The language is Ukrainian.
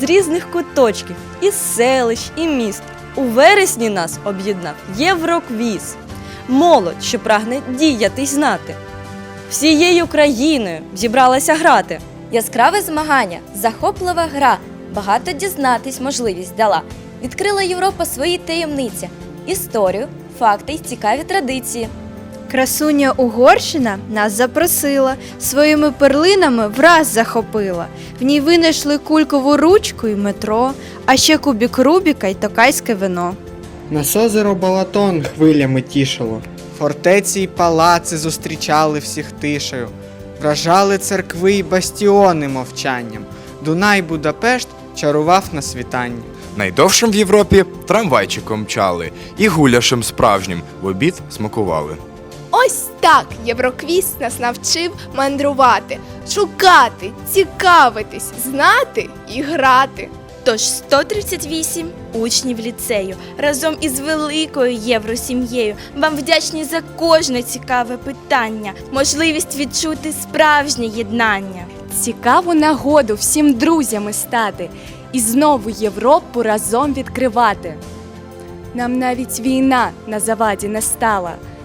з різних куточків, із селищ і міст. У вересні нас об'єднав Євроквіз. Молодь, що прагне діяти й знати. Всією країною зібралася грати. Яскраве змагання, захоплива гра, багато дізнатись можливість дала. Відкрила Європа свої таємниці, історію, факти й цікаві традиції. Красуня Угорщина нас запросила, своїми перлинами враз захопила. В ній винайшли кулькову ручку і метро, а ще кубік Рубіка й токайське вино. Нас озеро Балатон хвилями тішило. Фортеці й палаци зустрічали всіх тишею. Вражали церкви й бастіони мовчанням. Дунай Будапешт чарував на світанні. Найдовшим в Європі трамвайчиком мчали і гуляшем справжнім в обід смакували. Ось так Євроквіз нас навчив мандрувати, шукати, цікавитись, знати і грати. Тож 138 учнів ліцею разом із великою євросім'єю вам вдячні за кожне цікаве питання, можливість відчути справжнє єднання. Цікаву нагоду всім друзями стати і знову Європу разом відкривати. Нам навіть війна на заваді не стала.